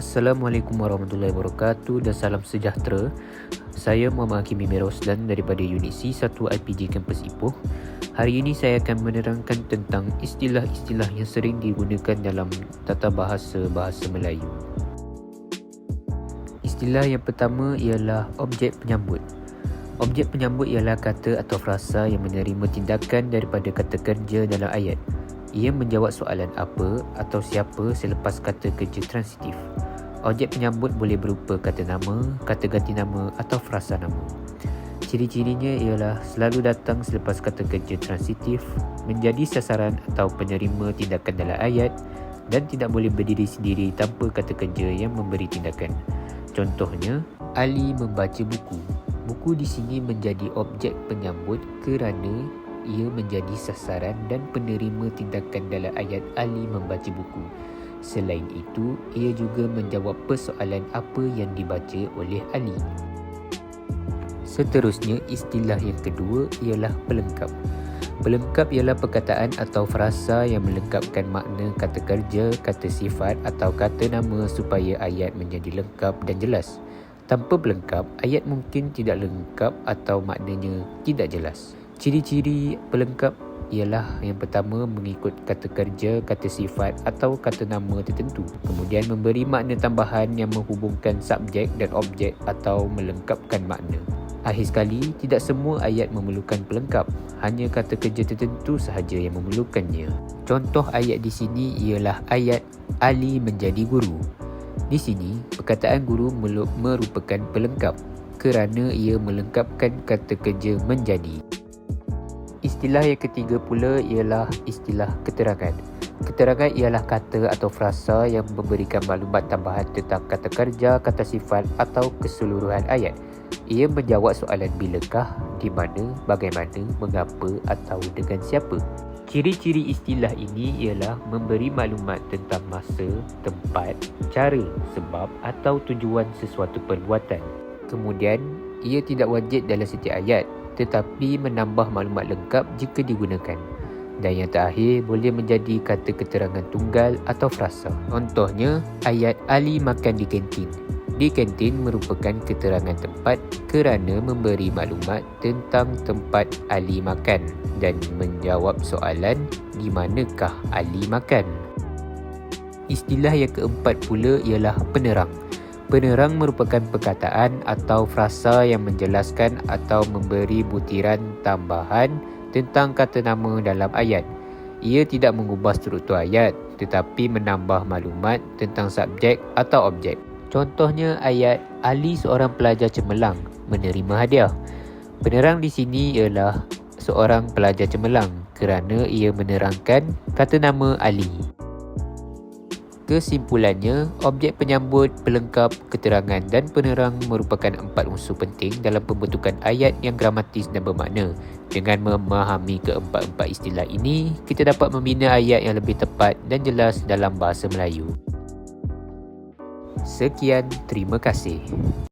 Assalamualaikum warahmatullahi wabarakatuh dan salam sejahtera. Saya Muhammad Hakim Mimir Roslan daripada Unit C1 IPG Kampus Ipoh. Hari ini saya akan menerangkan tentang istilah-istilah yang sering digunakan dalam tata bahasa bahasa Melayu. Istilah yang pertama ialah objek penyambut. Objek penyambut ialah kata atau frasa yang menerima tindakan daripada kata kerja dalam ayat. Ia menjawab soalan apa atau siapa selepas kata kerja transitif. Objek penyambut boleh berupa kata nama, kata ganti nama atau frasa nama. Ciri-cirinya ialah selalu datang selepas kata kerja transitif, menjadi sasaran atau penerima tindakan dalam ayat dan tidak boleh berdiri sendiri tanpa kata kerja yang memberi tindakan. Contohnya, Ali membaca buku. Buku di sini menjadi objek penyambut kerana ia menjadi sasaran dan penerima tindakan dalam ayat Ali membaca buku. Selain itu, ia juga menjawab persoalan apa yang dibaca oleh Ali. Seterusnya, istilah yang kedua ialah pelengkap. Pelengkap ialah perkataan atau frasa yang melengkapkan makna kata kerja, kata sifat atau kata nama supaya ayat menjadi lengkap dan jelas. Tanpa pelengkap, ayat mungkin tidak lengkap atau maknanya tidak jelas. Ciri-ciri pelengkap ialah yang pertama mengikut kata kerja, kata sifat atau kata nama tertentu. Kemudian memberi makna tambahan yang menghubungkan subjek dan objek atau melengkapkan makna. Akhir sekali, tidak semua ayat memerlukan pelengkap. Hanya kata kerja tertentu sahaja yang memerlukannya. Contoh ayat di sini ialah ayat Ali menjadi guru. Di sini, perkataan guru merupakan pelengkap kerana ia melengkapkan kata kerja menjadi. Istilah yang ketiga pula ialah istilah keterangan. Keterangan ialah kata atau frasa yang memberikan maklumat tambahan tentang kata kerja, kata sifat atau keseluruhan ayat. Ia menjawab soalan bilakah, di mana, bagaimana, mengapa atau dengan siapa. Ciri-ciri istilah ini ialah memberi maklumat tentang masa, tempat, cara, sebab atau tujuan sesuatu perbuatan. Kemudian, ia tidak wajib dalam setiap ayat tetapi menambah maklumat lengkap jika digunakan. Dan yang terakhir boleh menjadi kata keterangan tunggal atau frasa. Contohnya, ayat Ali makan di kantin. Di kantin merupakan keterangan tempat kerana memberi maklumat tentang tempat Ali makan dan menjawab soalan di manakah Ali makan. Istilah yang keempat pula ialah penerang. Penerang merupakan perkataan atau frasa yang menjelaskan atau memberi butiran tambahan tentang kata nama dalam ayat. Ia tidak mengubah struktur ayat tetapi menambah maklumat tentang subjek atau objek. Contohnya ayat Ali seorang pelajar cemerlang menerima hadiah. Penerang di sini ialah seorang pelajar cemerlang kerana ia menerangkan kata nama Ali. Kesimpulannya, objek penyambut, pelengkap, keterangan dan penerang merupakan empat unsur penting dalam pembentukan ayat yang gramatis dan bermakna. Dengan memahami keempat-empat istilah ini, kita dapat membina ayat yang lebih tepat dan jelas dalam bahasa Melayu. Sekian, terima kasih.